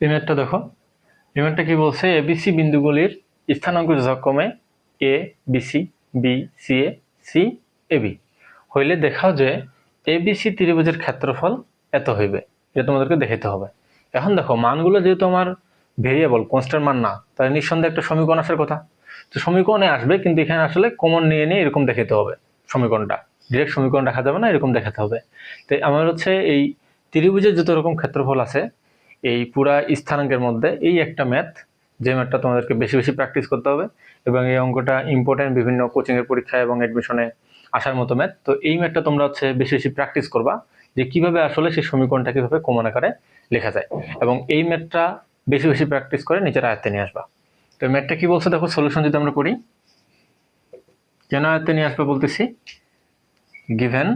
এই দেখো। এই কি বলছে? এ এবিসি বিন্দুগুলির স্থানাঙ্ক যথাক্রমে A BC B C A C A B হইলে দেখাও যে এ এবিসি ত্রিভুজের ক্ষেত্রফল এত হইবে, এটা তোমাদেরকে দেখাতে হবে। এখন দেখো, মানগুলো যেহেতু আমার ভেরিয়েবল কনস্ট্যান্ট মান না, তাহলে নিঃসন্দেহে একটা সমীকরণ আসার কথা। তো সমীকরণে আসবে, কিন্তু এখানে আসলে কমন নিয়ে নিয়ে এরকম দেখাতে হবে সমীকরণটা। ডিরেক্ট সমীকরণ দেখা যাবে না, এরকম দেখাতে হবে। তো আমার হচ্ছে এই ত্রিভুজের যত রকম ক্ষেত্রফল আছে এই পুরা স্থানাঙ্কের মধ্যে এই একটা ম্যাথ যে ম্যাথটা তোমাদেরকে বেশি বেশি প্র্যাকটিস করতে হবে এবং এই অঙ্কটা ইম্পর্টেন্ট বিভিন্ন কোচিংয়ের পরীক্ষা এবং অ্যাডমিশনে আসার মতো ম্যাথ তো এই ম্যাথটা তোমরা হচ্ছে বেশি বেশি প্র্যাকটিস করবা যে কীভাবে আসলে সেই সমীকরণটা কীভাবে কমন আকারে লেখা যায়। এবং এই ম্যাথটা বেশি বেশি প্র্যাকটিস করে নিজের আয়ত্তে নিয়ে আসবা। তো ম্যাথটা কি বলছে? দেখো সলিউশন যদি আমরা করি, কেন আয়ত্তে নিয়ে আসবে বলতেছি? গিভেন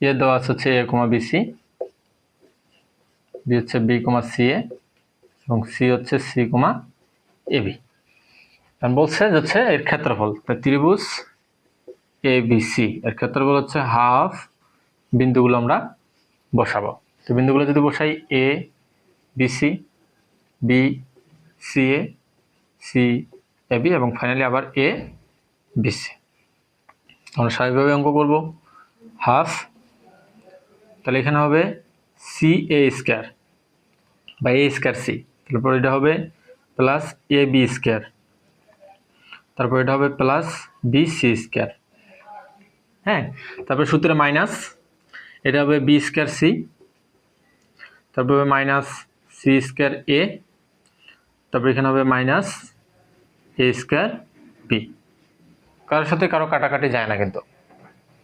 এ দেওয়া আছে হচ্ছে এ কমা বিসি বি হচ্ছে বি কমা সি এ এবং সি হচ্ছে সি কমা এ বি। বলছে হচ্ছে এর ক্ষেত্রফল ত্রিভুজ এ বি সি, এর ক্ষেত্রফল হচ্ছে হাফ বিন্দুগুলো আমরা বসাবো। তো বিন্দুগুলো যদি বসাই A, B C B C A C A B এবং ফাইনালি আবার এ, বি সি। আমরা স্বাভাবিকভাবে অঙ্ক করব। হাফ তাহলে এখানে হবে সি এ স্কোয়ার বা এ স্কোয়ার সি তারপর এটা হবে প্লাস এ বি স্কোয়ার তারপর এটা হবে প্লাস বি সি স্কোয়ার হ্যাঁ? তারপর সূত্রে মাইনাস এটা হবে বি স্কোয়ার সি তারপর হবে মাইনাস সি স্কোয়ার এ তারপর এখানে হবে মাইনাস এ স্কোয়ার বি কারোর সাথে কারও কাটাকাটি যায় না কিন্তু।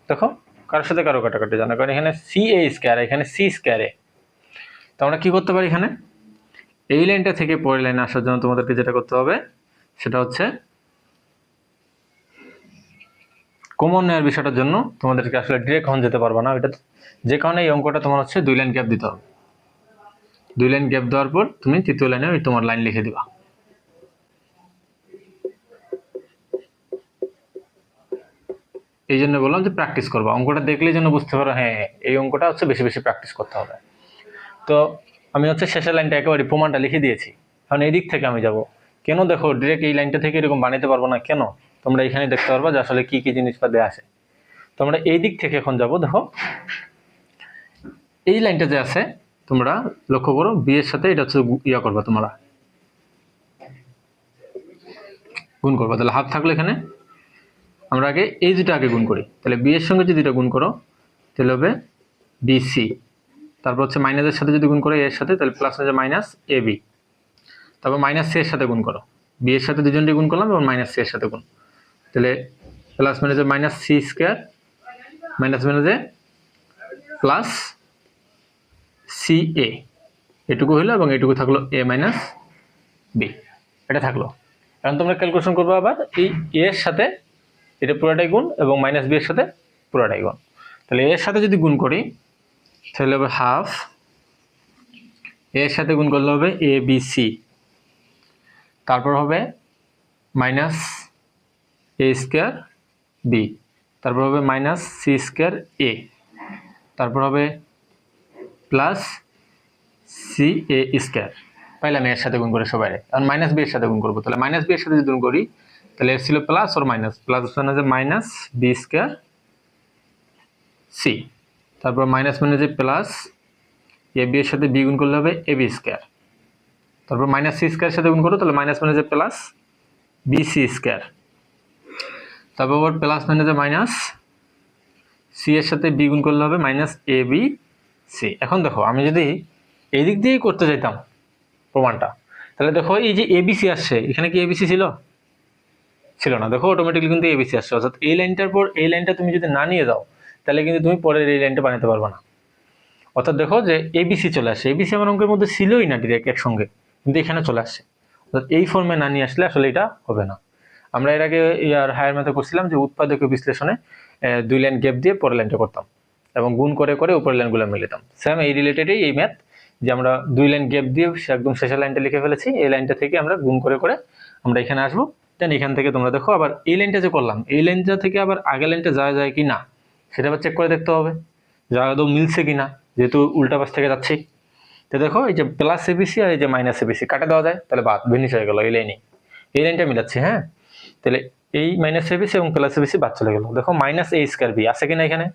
দেখো? কারোর সাথে কারও কাটাকাটি যায় না কারণ এখানে সি এ স্কোয়ার এখানে সি স্কোয়ার তো আমরা কী করতে পারি এখানে? এই লাইনটা থেকে পরের লাইনে আসার জন্য তোমাদেরকে যেটা করতে হবে, সেটা হচ্ছে কমন নেওয়ার বিষয়টার জন্য তোমাদেরকে আসলে ডিরেক্ট হন যেতে পারবে না। এটা যে কারণে এই অঙ্কটা তোমার হচ্ছে দুই লাইন গ্যাপ দিতে হবে। দুই লাইন গ্যাপ দেওয়ার পর তুমি তৃতীয় লাইনে ওই তোমার লাইন লিখে দিবা। এই জন্য বললাম যে প্র্যাকটিস করব। অঙ্কটা দেখলেই যেন বুঝতে পারো হ্যাঁ এই অঙ্কটা হচ্ছে বেশি বেশি প্র্যাকটিস করতে হবে। তো আমি হচ্ছে শেষের লাইনটা একেবারে প্রমাণটা লিখে দিয়েছি। কারণ এই দিক থেকে আমি যাব। কেন দেখো ডিরেক্ট এই লাইনটা থেকে এরকম বানাতে পারব না? কেন? তোমরা এখানে দেখতে পারবা যে আসলে কী কী কি জিনিসপাতি আছে। তো আমরা এই দিক থেকে এখন যাব, দেখো। এই লাইনটা যে আছে, তোমরা লক্ষ্য করো বিয়ের সাথে এটা হচ্ছে ইয়া করবা তোমরা। গুণ করবা, তাহলে হাত থাকল এখানে। আমরা আগে এই দুটো আগে গুণ করি। তাহলে বি এর সঙ্গে যদি এটা গুণ করো, তাহলে হবে বিসি তারপর হচ্ছে মাইনাসের সাথে যদি গুণ করো এর সাথে, তাহলে প্লাস হচ্ছে মাইনাস এ বি তারপর মাইনাস সি এর সাথে গুণ করো। বি এর সাথে দুজনটি গুণ করলাম এবং মাইনাস সি এর সাথে গুণ। তাহলে প্লাস মাইনাসে মাইনাস সি স্কোয়ার মাইনাস মাইনাসে প্লাস সি এ এটুকু হইল এবং এটুকু থাকল এ মাইনাস বি এটা থাকল। এখন তোমরা ক্যালকুলেশন করবে আবার এই এর সাথে এটা পুরোটাই গুণ এবং মাইনাস বি এর সাথে পুরোটাই গুণ। তাহলে এর সাথে যদি গুণ করি, তাহলে হবে হাফ এর সাথে গুণ করলে হবে এ বি সি তারপর হবে মাইনাস এ স্কোয়ার বি তারপর হবে মাইনাস সি স্কোয়ার এ তারপর হবে প্লাস সি এ স্কোয়ার পাইলাম এর সাথে গুণ করে সবাই আর মাইনাস বি এর সাথে গুণ করব। তাহলে মাইনাস বি এর সাথে যদি গুণ করি তাহলে এর ছিল প্লাস ওর মাইনাস প্লাস মানে যে মাইনাস বি স্কোয়ার সি তারপর মাইনাস মানে যে প্লাস এ বি এর সাথে বি গুণ করলে হবে এ বি স্কোয়ার তারপর মাইনাস সি স্কোয়ার সাথে গুণ করো, তাহলে মাইনাস মানে যে প্লাস বি সি স্কোয়ার তারপর আবার প্লাস মানে যে মাইনাস সি এর সাথে বি গুণ করলে হবে মাইনাস এ বি সি এখন দেখো, আমি যদি এই দিক দিয়েই করতে চাইতাম প্রমাণটা, তাহলে দেখো এই যে এবিসি আসছে, এখানে কি এবিসি ছিল? ছিল না। দেখো অটোমেটিকলি কিন্তু এবিসি আসছে। অর্থাৎ এই লাইনটার পর এই লাইনটা তুমি যদি না নিয়ে দাও তাহলে কিন্তু তুমি পরের এই লাইনটা বানাতে পারবে না। অর্থাৎ দেখো যে এবিসি চলে আসছে। এবিসি আমার অঙ্কের মধ্যে ছিলই না ডিরেক্ট একসঙ্গে, কিন্তু এখানে চলে আসছে। অর্থাৎ এই ফর্মে না নিয়ে আসলে আসলে এটা হবে না। আমরা এর আগে ইয়ার হায়ার ম্যাথে করছিলাম যে উৎপাদক বিশ্লেষণে দুই লাইন গ্যাপ দিয়ে পরের লাইনটা করতাম এবং গুণ করে করে উপরের লাইনগুলো মিলিতাম। সেম এই রিলেটেডই এই ম্যাথ যে আমরা দুই লাইন গ্যাপ দিয়ে একদম শেষের লাইনটা লিখে ফেলেছি, এই লাইনটা থেকে আমরা গুণ করে করে আমরা এখানে আসব। দেন এখান থেকে তোমরা দেখো আবার এই লাইনটা যে করলাম, এই লাইনটা থেকে আবার আগের লাইনটা যাওয়া যায় কি না, সেটা আবার চেক করে দেখতে হবে। যা আদৌ মিলছে কি না, যেহেতু উল্টা পাশ থেকে যাচ্ছি। তো দেখো এই যে প্লাস এবিসি আর এই যে মাইনাস এবিসি কাটা দেওয়া যায়, তাহলে বাদ ভিনিস হয়ে গেলো এই লাইনে এই লাইনটা মিলাচ্ছি হ্যাঁ? তাহলে এই মাইনাস এবিসি এবং প্লাস এবিসি বাদ চলে গেলো। দেখো মাইনাস এ স্কোয়ার বি আছে কিনা এখানে?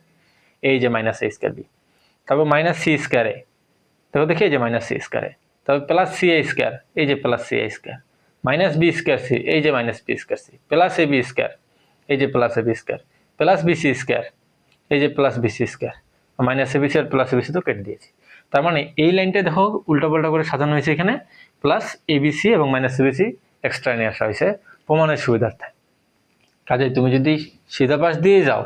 এই যে মাইনাস এ স্কোয়ার বি তারপর মাইনাস সি স্কোয়ারে দেখো দেখি এই যে মাইনাস সি স্কোয়ারে তারপর প্লাস সি এ স্কোয়ার এই যে plus C A square minus B square C, এই যে minus B square C, plus A B square, এই যে plus A B square, plus B C square, এই যে plus B C square minus ABC আর plus ABC তো কেটে দিয়েছি। তার মানে এই লাইনটা দেখো উল্টাপাল্টা করে সাজানো হয়েছে এখানে, প্লাস এবিসি এবং মাইনাস এবিসি এক্সট্রা নিয়ে আসা হয়েছে প্রমাণের সুবিধার্থে। কাজে তুমি যদি সিধা পাশ দিয়ে যাও,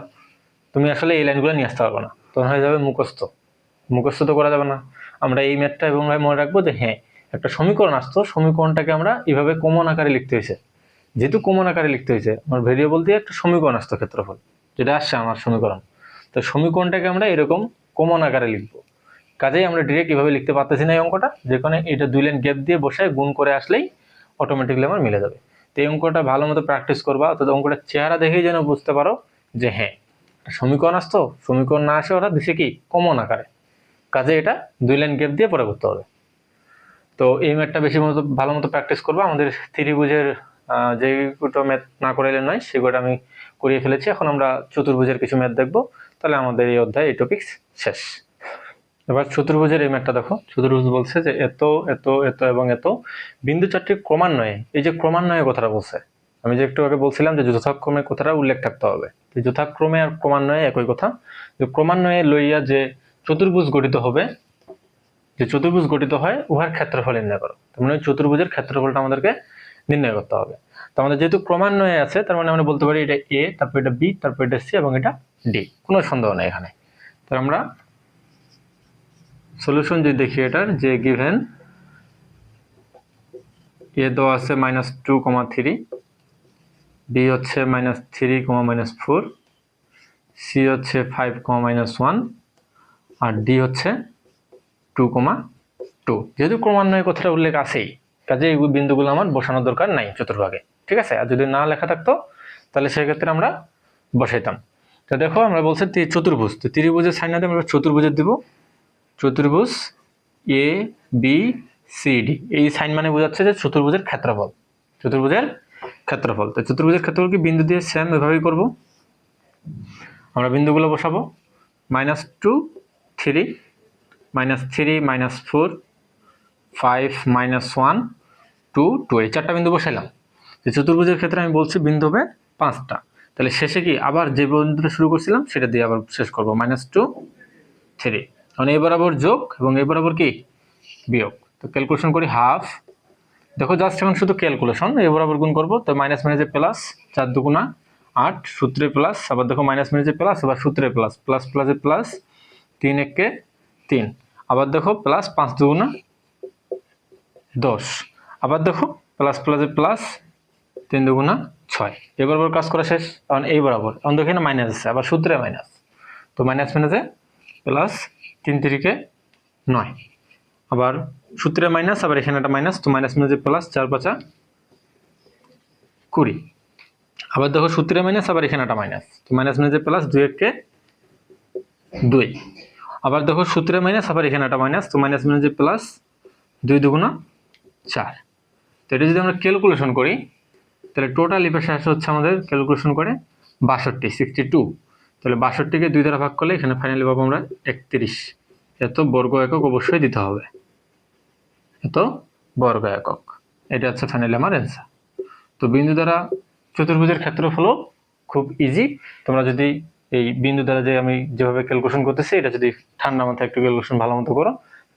তুমি আসলে এই লাইনগুলো নিয়ে আসতে পারবে না। তখন হয়ে যাবে মুখস্থ। মুখস্থ তো করা যাবে না। আমরা এই ম্যাথটা এবং মনে রাখব যে হ্যাঁ একটা সমীকরণ আসতো, সমীকরণটাকে আমরা এইভাবে কমন আকারে লিখতে হয়েছে। যেহেতু কমন আকারে লিখতে হয়েছে, আমার ভেরিয়েবল দিয়ে একটা সমীকরণ আসতো ক্ষেত্রফল, যেটা আসছে আমার সমীকরণ। তো সমীকরণটাকে আমরা এরকম কমন আকারে লিখব। কাজেই আমরা ডিরেক্ট এভাবে লিখতে পারতেছি না এই অঙ্কটা যেখানে এটা দুই লাইন গ্যাপ দিয়ে বসায় গুণ করে আসলেই অটোমেটিকলি আমার মিলে যাবে। তো এই অঙ্কটা ভালো মতো প্র্যাকটিস করবা, অর্থাৎ অঙ্কটা চেহারা দেখেই যেন বুঝতে পারো যে হ্যাঁ সমীকরণ আসতো, সমীকরণ না আসে ওরা দিছে কি? কমন আকারে। কাজে এটা দুই লাইন গ্যাপ দিয়ে পরে করতে হবে। তো এই ম্যাথটা বেশি মতো, ভালো মতো প্র্যাকটিস করব। আমাদের ত্রিভুজের যে দুটো ম্যাথ না করাইলে নয়, সেগুলো আমি করিয়ে ফেলেছি। এখন আমরা চতুর্ভুজের কিছু ম্যাথ দেখব। তাহলে আমাদের এই অধ্যায়, এই টপিক শেষ। এবার চতুর্ভুজের এই ম্যাথটা দেখো। চতুর্ভুজ বলছে যে এত এত এত এবং এত। বিন্দু চারটি ক্রমান্বয়ে, এই যে ক্রমান্বয়ে কথাটা বলছে, আমি যে একটু আগে বলছিলাম যে যথাক্রমে কথাটা উল্লেখ থাকতে হবে। তো যথাক্রমে আর ক্রমান্বয়ে একই কথা। যে ক্রমান্বয়ে লইয়া যে চতুর্ভুজ গঠিত হবে যে চতুর্ভুজ গঠিত হয়, উহার ক্ষেত্রফল নির্ণয় করো। তার মানে চতুর্ভুজের ক্ষেত্রফলটা আমাদেরকে নির্ণয় করতে হবে। তো আমাদের যেহেতু ক্রমান্বয়ে আছে, তার মানে আমরা বলতে পারি এটা এ তারপর এটা বি তারপর এটা সি এবং এটা ডি কোনো সন্দেহ নেই এখানে। তো আমরা সলিউশন যদি দেখি এটার, যে গিভেন এ দেওয়া আছে minus two comma three B হচ্ছে minus three comma minus four C হচ্ছে ফাইভ কমা মাইনাস ওয়ান আর ডি হচ্ছে টু কমা টু। যেহেতু ক্রমান্বয়ে কথাটা উল্লেখ আছেই কাজে এই বিন্দুগুলো আমার বসানোর দরকার নাই চতুর্ভাগে, ঠিক আছে? আর যদি না লেখা থাকতো, তাহলে সেক্ষেত্রে আমরা বসাইতাম। তো দেখো, আমরা বলছি চতুর্ভুজ। তো ত্রিভুজের সাইন আমরা চতুর্ভুজের দিব। চতুর্ভুজ এ বি সি ডি এই সাইন মানে বোঝাচ্ছে যে চতুর্ভুজের ক্ষেত্রফল। চতুর্ভুজের ক্ষেত্রফল। তো চতুর্ভুজের ক্ষেত্রফল কি? বিন্দু দিয়ে সেম এভাবেই করব। আমরা বিন্দুগুলো বসাবো। Minus two, three minus three minus four five minus one two two এই চারটা বিন্দু বসাইলাম। যে চতুর্ভুজের ক্ষেত্রে আমি বলছি বিন্দু হবে পাঁচটা। তাহলে শেষে কি আবার যে বিন্দুটা শুরু করছিলাম, সেটা দিয়ে আবার শেষ করব মাইনাস টু থ্রি মানে এই বরাবর যোগ এবং এই বরাবর কি? বিয়োগ। তো ক্যালকুলেশন করি হাফ দেখো জাস্ট এখন শুধু ক্যালকুলেশন এই বরাবর গুণ করব, তো মাইনাস মাইনাসে প্লাস চার দুগুণা আট, সূত্রে প্লাস আবার দেখো মাইনাস মাইনাসে প্লাস আবার সূত্রে প্লাস প্লাস প্লাসে প্লাস তিন একে তিন। আবার দেখো প্লাস পাঁচ দুগুণা দশ। আবার দেখো প্লাস প্লাসে প্লাস তিন দুগুণা ছয়। এই বরাবর কাজ করা শেষ। কারণ এই বরাবর। এখন দেখি না মাইনাস আছে, আবার সূত্রে মাইনাস তো মাইনাস মাইনাসে প্লাস তিন তিরিকে নয়। আবার সূত্রে মাইনাস আবার এখানে একটা মাইনাস তো মাইনাস মাইনাসে প্লাস চার পাঁচা কুড়ি। আবার দেখো সূত্রে মাইনাস আবার এখানে একটা মাইনাস তো মাইনাস মাইনাসে প্লাস দুই এককে দুই। আবার দেখো সূত্রে মাইনাস আবার এখানে একটা মাইনাস তো মাইনাস মাইনাসে প্লাস দুই দুগুণা চার। তো এটা যদি আমরা ক্যালকুলেশন করি, তাহলে টোটাল পাশে হচ্ছে আমাদের ক্যালকুলেশন করে বাষট্টি সিক্সটি টু তাহলে বাষট্টিকে দুই দ্বারা ভাগ করলে এখানে ফাইনালি পাবো আমরা একত্রিশ। এত বর্গ একক অবশ্যই দিতে হবে। এত বর্গ একক। এটা হচ্ছে ফাইনালি আমার অ্যান্সার তো বিন্দু দ্বারা চতুর্ভুজের ক্ষেত্রফলও খুব ইজি তোমরা যদি এই বিন্দু দ্বারা যে আমি যেভাবে ক্যালকুলেশন করতেছি, এটা যদি ঠান্ডা মাথায় একটু ক্যালকুলেশন ভালো মতো করো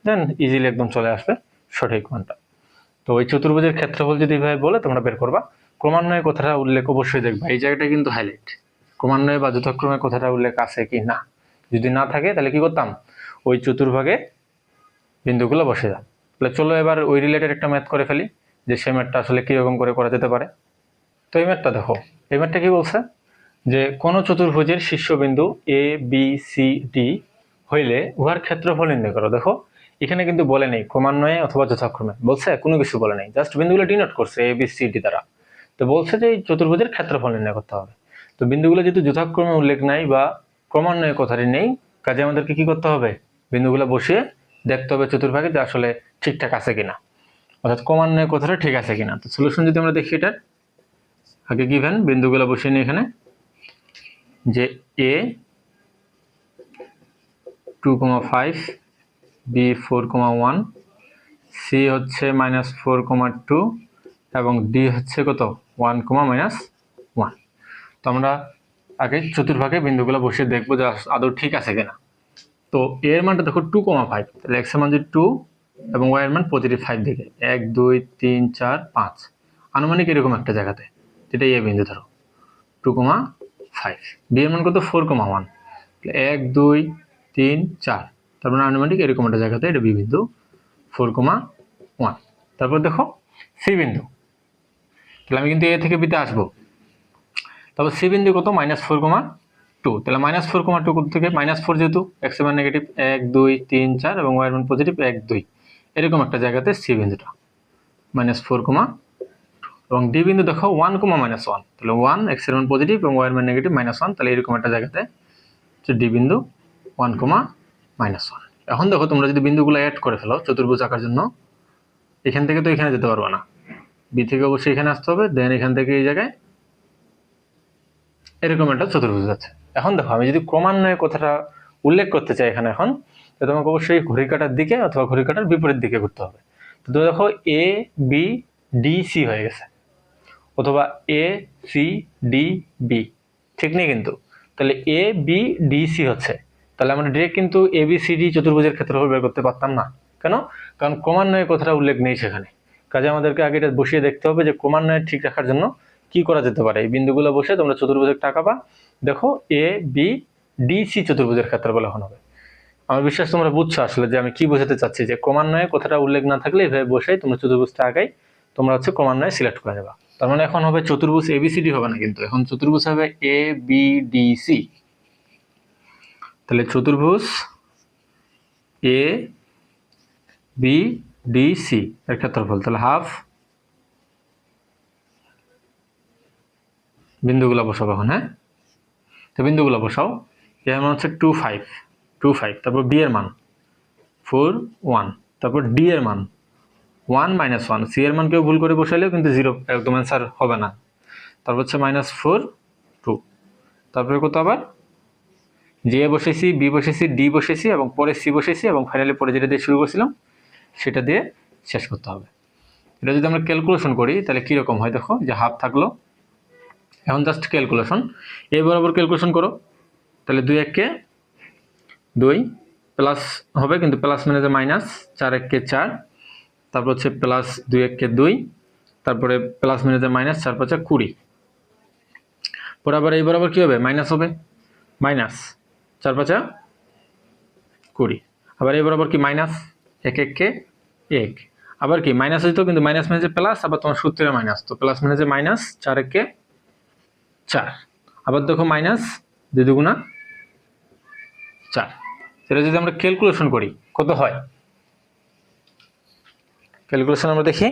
দেন ইজিলি একদম চলে আসবে সঠিক মানটা। তো ওই চতুর্ভুজের ক্ষেত্রফল যদি এইভাবে বলে, তোমরা বের করবা। ক্রমান্বয়ে কথাটা উল্লেখ অবশ্যই দেখবা। এই জায়গাটা কিন্তু হাইলাইট ক্রমান্বয়ে বা যথাক্রমে কথাটা উল্লেখ আছে কি না? যদি না থাকে, তাহলে কি করতাম? ওই চতুর্ভাগে বিন্দুগুলো বসে যান তাহলে চলো এবার ওই রিলেটেড একটা ম্যাথ করে ফেলি, যে সেই ম্যাথটা আসলে কীরকম করে করা যেতে পারে। তো এই ম্যাথটা দেখো। এই ম্যাথটা কি বলছে? যে কোন চতুর্ভুজের শীর্ষবিন্দু এ বি সি ডি হইলে উহার ক্ষেত্রফল নির্ণয় করো। দেখো, এখানে কিন্তু বলে নেই ক্রমান্বয়ে অথবা যথাক্রমে। বলছে, কোনো কিছু বলে নেই। জাস্ট বিন্দুগুলো ডিনোট করছে এ বি সি ডি দ্বারা। তো বলছে যে এই চতুর্ভুজের ক্ষেত্রফল নির্ণয় করতে হবে। তো বিন্দুগুলো যেহেতু যথাক্রমে উল্লেখ নাই বা ক্রমান্বয়ে কথাটি নেই, কাজে আমাদেরকে কি করতে হবে? বিন্দুগুলো বসিয়ে দেখতে হবে চতুর্ভাগে যে আসলে ঠিকঠাক আছে কিনা। অর্থাৎ ক্রমান্বয়ে কথাটা ঠিক আছে কিনা। তো সলিউশন যদি আমরা দেখি এটার, আগে গিভেন বিন্দুগুলো বসিয়ে নিই এখানে। যে A two comma five B four comma one C হচ্ছে মাইনাস ফোর কমা টু এবং ডি হচ্ছে কত? ওয়ান কমা মাইনাস ওয়ান তো আমরা আগে চতুর্ভাগে বিন্দুগুলো বসিয়ে দেখব যে আদৌ ঠিক আছে কিনা। তো এর মানটা দেখো টু কমা ফাইভ তাহলে এক্সের মান যদি টু এবং ওয়াই এর মান পজিটিভ ফাইভ দিকে। এক, দুই, তিন, চার, পাঁচ। আনুমানিক এরকম একটা জায়গাতে। যেটা এ বিন্দু ধরো। টু কমা ফাইভ বি এর মান কত ফোর কমা ওয়ান এক, দুই, তিন, চার। তারপর আনুমানিক এরকম একটা জায়গাতে এটা বি বিন্দু ফোর কমা ওয়ান তারপর দেখো সি বিন্দু। তাহলে আমি কিন্তু এ থেকে বিতে আসব। তারপর সি বিন্দু কত? মাইনাস ফোর কমা টু তাহলে মাইনাস ফোর কমা টু থেকে? মাইনাস ফোর যেহেতু এক্সের নেগেটিভ এক, দুই, তিন, চার এবং ওয়াই এর মান পজিটিভ এক, দুই। এরকম একটা জায়গাতে সি বিন্দুটা। মাইনাস ফোর কমা এবং ডি বিন্দু দেখো ওয়ান কমা মাইনাস ওয়ান তাহলে ওয়ান এক্সের মান পজিটিভ এবং ওয়াই এর মান নেগেটিভ মাইনাস ওয়ান তাহলে এরকম একটা জায়গাতে ডি বিন্দু ওয়ান কমা মাইনাস ওয়ান এখন দেখো তোমরা যদি বিন্দুগুলো অ্যাড করে ফেলো চতুর্ভুজ আঁকার জন্য, এখান থেকে তো এখানে যেতে পারবে না। বি থেকে অবশ্যই এখানে আসতে হবে দেন এখান থেকে এই জায়গায় এরকম একটা চতুর্ভুজ আছে। এখন দেখো, আমি যদি ক্রমান্বয়ে কথাটা উল্লেখ করতে চাই এখানে এখন, তো তোমাকে অবশ্যই ঘড়ি কাটার দিকে অথবা ঘড়ি কাটার বিপরীত দিকে ঘুরতে হবে। তো তুমি দেখো এ বি ডি সি হয়ে গেছে। অথবা এ সি ডি বি ঠিক নেই কিন্তু। তাহলে এ বি ডি সি হচ্ছে। তাহলে আমরা ডিরেক্ট কিন্তু এ বি সি ডি চতুর্ভুজের ক্ষেত্রফল বের করতে পারতাম না। কেন? কারণ ক্রমান্বয়ে কথাটা উল্লেখ নেই সেখানে। কাজে আমাদেরকে আগে এটা বসিয়ে দেখতে হবে যে ক্রমান্বয়ে ঠিক রাখার জন্য কি করা যেতে পারে। এই বিন্দুগুলো বসে তোমরা চতুর্ভুজের টাকা পা। দেখো এ বি ডি সি চতুর্ভুজের ক্ষেত্রফল এখন হবে। আমার বিশ্বাস তোমরা বুঝছ আসলে যে আমি কি বোঝাতে চাচ্ছি যে ক্রমান্বয়ে কথাটা উল্লেখ না থাকলে এভাবে বসে তোমরা চতুর্ভুজটা আগাই তোমরা হচ্ছে ক্রমান্বয়ে সিলেক্ট করে নেবা। তার মানে এখন হবে চতুর্ভুজ এ বি সি ডি হবে না কিন্তু। এখন চতুর্ভুজ হবে এ বি ডি সি তাহলে চতুর্ভুজ এ বি ডি সি এর ক্ষেত্রফল। তাহলে হাফ বিন্দুগুলো বসাবো এখন হ্যাঁ? তো বিন্দুগুলো বসাও। এর মান হচ্ছে টু ফাইভ টু ফাইভ তারপর বি এর মান ফোর ওয়ান তারপর ডি এর মান। One minus one. সি এর মান কেউ ভুল করে বসাইলেও কিন্তু জিরো একদম অ্যান্সার হবে না। তারপর হচ্ছে মাইনাস ফোর টু তারপরে কত আবার? জে বসেছি বি বসেছি ডি বসেছি এবং পরে সি বসেছি এবং ফাইনালি পরে যেটা দিয়ে শুরু করছিলাম, সেটা দিয়ে শেষ করতে হবে। এটা যদি আমরা ক্যালকুলেশন করি, তাহলে কীরকম হয় দেখো, যে হাফ থাকল। এখন জাস্ট ক্যালকুলেশন এই বরাবর ক্যালকুলেশন করো। তাহলে দুই এককে দুই প্লাস হবে কিন্তু প্লাস মানে যে মাইনাস চার এককে চার। তারপর হচ্ছে প্লাস দুই এককে দুই, তারপরে প্লাস মানে যে মাইনাস চার পাঁচা কুড়ি। পরে আবার এই বরাবর কী হবে? মাইনাস হবে। মাইনাস চার পাঁচা কুড়ি। আবার এই বরাবর কি মাইনাস এক এককে এক। আবার কি? মাইনাস হইতো কিন্তু মাইনাস মানে যে প্লাস আবার তোমার সূত্রে মাইনাস তো প্লাস মানে যে মাইনাস চার এককে চার। আবার দেখো মাইনাস দুই দুগুণা চার। সেটা যদি আমরা ক্যালকুলেশন করি, কত হয়? ক্যালকুলেশন আমরা দেখি।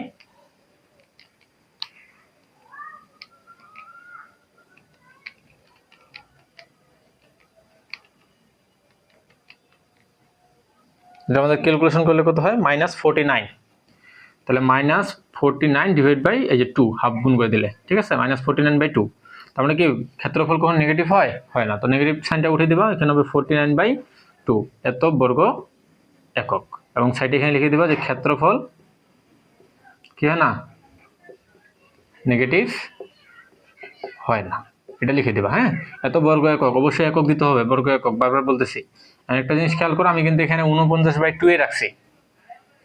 আমাদের ক্যালকুলেশন করলে কত হয়? Minus forty nine. তাহলে minus forty nine divide by এই যে টু, হাফ গুণ করে দিলে। ঠিক আছে? Minus forty nine by two. তার মানে কি ক্ষেত্রফল কখন নেগেটিভ হয়? হয় না। তো নেগেটিভ সাইনটা উঠে দিবা, এখানে হবে ফোরটি নাইন বাই টু। এত বর্গ একক। এবং সাইডে এখানে লিখে দিবা যে ক্ষেত্রফল কি হয় না? নেগেটিভ হয় না। এটা লিখে দিবা হ্যাঁ? এত বর্গ একক, অবশ্যই একক দিতে হবে, বর্গ একক, বারবার বলতেছি। আর একটা জিনিস খেয়াল করো, আমি কিন্তু এখানে উনপঞ্চাশ বাই টু এ রাখছি।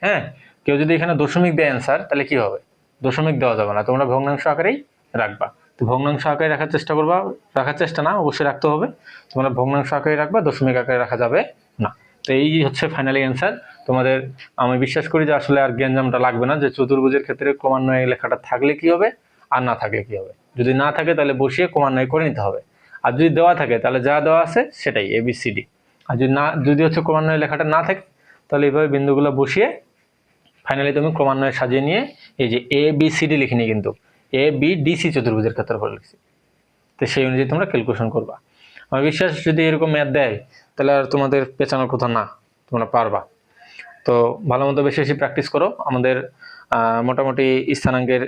হ্যাঁ? কেউ যদি এখানে দশমিক দেয় অ্যান্সার তাহলে কি হবে? দশমিক দেওয়া যাবে না, তোমরা ভগ্নাংশ আকারেই রাখবা। তো ভগ্নাংশ আকারে রাখার চেষ্টা করবা, রাখার চেষ্টা না, অবশ্যই রাখতে হবে। তোমরা ভগ্নাংশ আকারে রাখবা, দশমিক আকারে রাখা যাবে না। তো এই হচ্ছে ফাইনালি অ্যান্সার তোমাদের, আমি বিশ্বাস করি যে আসলে আর জ্ঞানজামটা লাগবে না, যে চতুর্ভুজের ক্ষেত্রে ক্রমান্বয়ে লেখাটা থাকলে কি হবে আর না থাকলে কি হবে। যদি না থাকে তাহলে বসিয়ে ক্রমান্বয়ে করে নিতে হবে। আর যদি দেওয়া থাকে তাহলে যা দেওয়া আছে সেটাই এ বি এবিসিডি আর যদি না, যদি হচ্ছে ক্রমান্বয়ে লেখাটা না থাকে তাহলে এইভাবে বিন্দুগুলো বসিয়ে ফাইনালি তুমি ক্রমান্বয়ে সাজিয়ে নিয়ে এই যে এ বি সি ডি লিখিনি কিন্তু এ বি ডি সি চতুর্ভুজের ক্ষেত্রফল লিখছি। তো সেই অনুযায়ী তোমরা ক্যালকুলেশন করবা। আমার বিশ্বাস যদি এরকম ম্যাথ দেয় তাহলে আর তোমাদের পেছানোর কথা না, তোমরা পারবা। তো ভালো মতো বেশি বেশি প্র্যাকটিস করো। আমাদের মোটামুটি স্থানাঙ্কের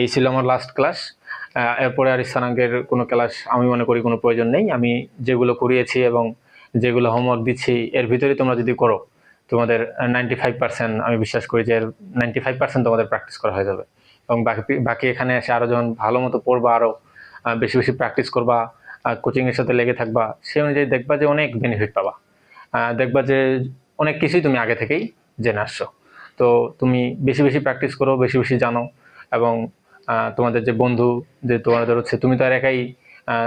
এই ছিল আমার লাস্ট ক্লাস এরপরে আর স্থানাঙ্কের কোনো ক্লাস আমি মনে করি কোনো প্রয়োজন নেই। আমি যেগুলো করিয়েছি এবং যেগুলো হোমওয়ার্ক দিচ্ছি, এর ভিতরে তোমরা যদি করো, তোমাদের নাইনটি ফাইভ পার্সেন্ট আমি বিশ্বাস করি যে নাইনটি ফাইভ পার্সেন্ট তোমাদের প্র্যাকটিস করা হয়ে যাবে। এবং বাকি বাকি এখানে এসে আরও যখন ভালো মতো পড়বা আরও বেশি বেশি প্র্যাকটিস করবা কোচিংয়ের সাথে লেগে থাকবা সেই অনুযায়ী দেখবা যে অনেক বেনিফিট পাবা। দেখবা যে অনেক কিছুই তুমি আগে থেকেই জেনে আসছো। তো তুমি বেশি বেশি প্র্যাকটিস করো, বেশি বেশি জানো এবং তোমাদের যে বন্ধু যে তোমাদের হচ্ছে, তুমি তো আর একাই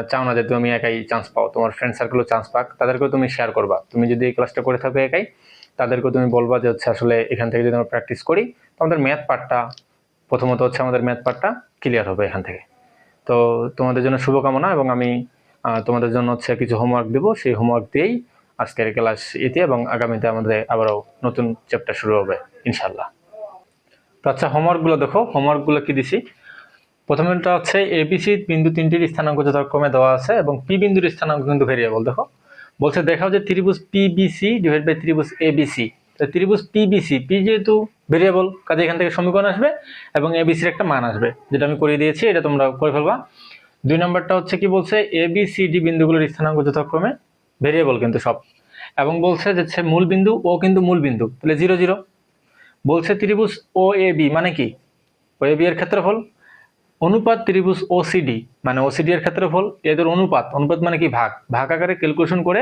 চাও না যে তুমি একাই চান্স পাও। তোমার ফ্রেন্ড সার্কেলও চান্স পাক, তাদেরকেও তুমি শেয়ার করবা। তুমি যদি এই ক্লাসটা করে থাকো একাই, তাদেরকেও তুমি বলবা যে হচ্ছে আসলে এখান থেকে যদি আমরা প্র্যাকটিস করি তো আমাদের ম্যাথ পার্টটা প্রথমত হচ্ছে আমাদের ম্যাথ পার্টটা ক্লিয়ার হবে এখান থেকে। তো তোমাদের জন্য শুভকামনা এবং আমি তোমাদের জন্য হচ্ছে কিছু হোমওয়ার্ক দেবো। সেই হোমওয়ার্ক দিয়েই আজকের ক্লাস ইতি এবং আগামীতে আমাদের আবারও নতুন চ্যাপ্টার শুরু হবে ইনশাল্লাহ তো আচ্ছা হোমওয়ার্কগুলো দেখো হোমওয়ার্কগুলো কি দিছি? প্রথমেটা হচ্ছে এবিসি বিন্দু তিনটির স্থানাঙ্ক যথাক্রমে দেওয়া আছে এবং পি বিন্দুর স্থানাঙ্ক কিন্তু ভেরিয়েবল দেখো। বলছে, দেখাও যে ত্রিভুজ পিবিসি ডিভাইড বাই ত্রিভুজ এবিসি ত্রিভুজ পিবিসি পি যেহেতু ভেরিয়েবল কাজে এখান থেকে সমীকরণ আসবে এবং এবিসির একটা মান আসবে, যেটা আমি করে দিয়েছি, এটা তোমরা করে ফেলবা। দুই নম্বরটা হচ্ছে কি বলছে এবিসিডি বিন্দুগুলোর স্থানাঙ্ক যথাক্রমে ভেরিয়েবল কিন্তু সব। এবং বলছে যে সে মূল বিন্দু ও কিন্তু মূল বিন্দু। তাহলে জিরো জিরো। বলছে ত্রিভুজ ও এ বি মানে কি? ও এ বি এর ক্ষেত্রফল। অনুপাত ত্রিভুজ ওসিডি মানে ওসিডি এর ক্ষেত্রফল। এদের অনুপাত অনুপাত মানে কি? ভাগ। ভাগ আকারে ক্যালকুলেশন করে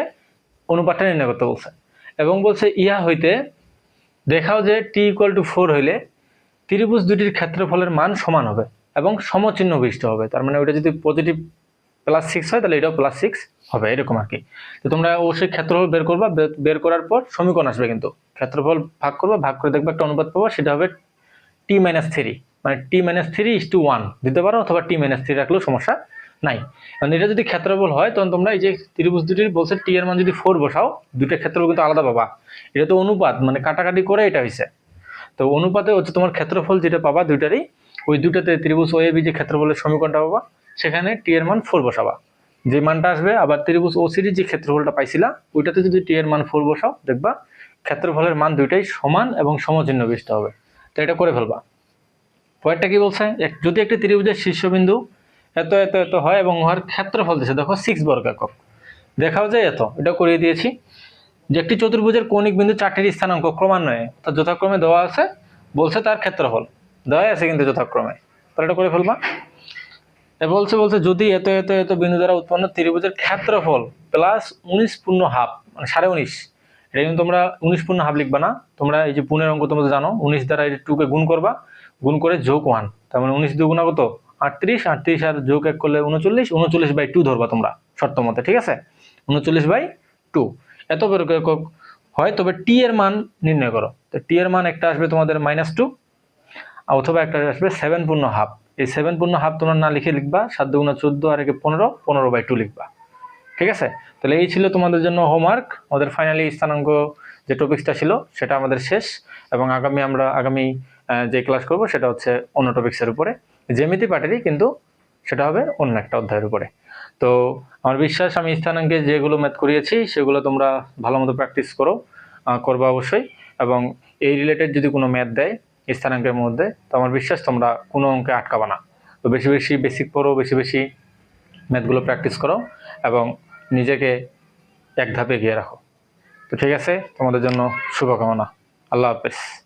অনুপাতটা নির্ণয় করতে বলছে। এবং বলছে ইহা হইতে দেখাও যে টি ইকুয়াল টু ফোর হইলে ত্রিভুজ দুটির ক্ষেত্রফলের মান সমান হবে এবং সমচিহ্ন বিশিষ্ট হবে। তার মানে ওইটা যদি পজিটিভ প্লাস সিক্স হয়, তাহলে এটাও প্লাস সিক্স হবে, এরকম আর কি। তো তোমরা অবশ্যই ক্ষেত্রফল বের করবা বের করার পর সমীকরণ আসবে কিন্তু। ক্ষেত্রফল ভাগ করবা, ভাগ করে দেখবে একটা অনুপাত পাবো, সেটা হবে টি মাইনাস থ্রি মানে T minus three is two one দিতে পারো, অথবা টি মাইনাস থ্রি রাখলেও সমস্যা নাই। কারণ এটা যদি ক্ষেত্রফল হয়, তখন তোমরা এই যে ত্রিভুজ দুটির বলছে টি এর মান যদি ফোর বসাও, দুইটা ক্ষেত্রফল কিন্তু আলাদা পাবা। এটা তো অনুপাত মানে কাটাকাটি করে এটা হয়েছে তো অনুপাতে হচ্ছে তোমার ক্ষেত্রফল যেটা পাবা দুইটারই, ওই দুটাতে ত্রিভুজ ও এ বি যে ক্ষেত্রফলের সমীকরণটা পাবা, সেখানে টি এর মান ফোর বসাবা। যে মানটা আসবে, আবার ত্রিভুজ ও সিরিজ যে ক্ষেত্রফলটা পাইছিলা, ওইটাতে যদি টি এর মান ফোর বসাও, দেখবা ক্ষেত্রফলের মান দুইটাই সমান এবং সমচিহ্ন বিশিষ্ট হবে। তো এটা করে ফেলবা। পরেরটা কি বলছে? যদি একটি ত্রিভুজের শীর্ষবিন্দু এত এত এত হয় এবং উহার ক্ষেত্রফল দিচ্ছে দেখো সিক্স বর্গ একক দেখাও যায় এত, এটা করিয়ে দিয়েছি। যে একটি চতুর্ভুজের কৌণিক বিন্দু চারটির স্থানাঙ্ক ক্রমান্বয়ে অর্থাৎ যথাক্রমে দেওয়া আছে, বলছে তার ক্ষেত্রফল। দেওয়াই আছে কিন্তু যথাক্রমে। তাহলে এটা করে ফেলবা। বলছে বলছে, যদি এত এত এত বিন্দু দ্বারা উৎপন্ন ত্রিভুজের ক্ষেত্রফল প্লাস উনিশ পূর্ণ হাফ মানে সাড়ে উনিশ। এটা কিন্তু তোমরা উনিশ পূর্ণ হাফ লিখবা না। তোমরা এই যে পুনের অঙ্ক তোমরা জানো, উনিশ দ্বারা এই টুকে গুণ করবা, গুণ করে যোগ ওয়ান তার মানে উনিশ দুগুণা কত? আটত্রিশ। আটত্রিশ আর যোগ এক করলে উনচল্লিশ। উনচল্লিশ বাই টু ধরবা তোমরা, শর্ত মতে, ঠিক আছে? উনচল্লিশ বাই টু এত একক হয়, তবে টি এর মান নির্ণয় করো। তো টি এর মান একটা আসবে তোমাদের মাইনাস টু অথবা একটা আসবে সেভেন পূর্ণ হাফ। এই সেভেন পূর্ণ হাফ তোমরা না লিখে লিখবা, সাত দুগুণা চোদ্দ আর একে পনেরো পনেরো বাই টু লিখবা। ঠিক আছে? তাহলে এই ছিল তোমাদের জন্য হোমওয়ার্ক আমাদের ফাইনালি স্থানাঙ্ক যে টপিক্সটা ছিল, সেটা আমাদের শেষ। এবং আগামী আমরা, আগামী যে ক্লাস করব, সেটা হচ্ছে অন্য টপিক্সের উপরে। জ্যামিতি পাটেরই কিন্তু সেটা হবে অন্য একটা অধ্যায়ের উপরে। তো আমার বিশ্বাস, আমি স্থানাঙ্কে যেগুলো ম্যাথ করিয়েছি, সেগুলো তোমরা ভালো মতো প্র্যাকটিস করো করবা অবশ্যই। এবং এই রিলেটেড যদি কোনো ম্যাথ দেয় স্থানাঙ্কের মধ্যে, তো আমার বিশ্বাস তোমরা কোনো অঙ্কে আটকাবা না। তো বেশি বেশি বেসিক পড়ো, বেশি বেশি ম্যাথগুলো প্র্যাকটিস করো এবং নিজেকে এক ধাপে এগিয়ে রাখো। তো ঠিক আছে, তোমাদের জন্য শুভকামনা। আল্লাহ হাফেজ।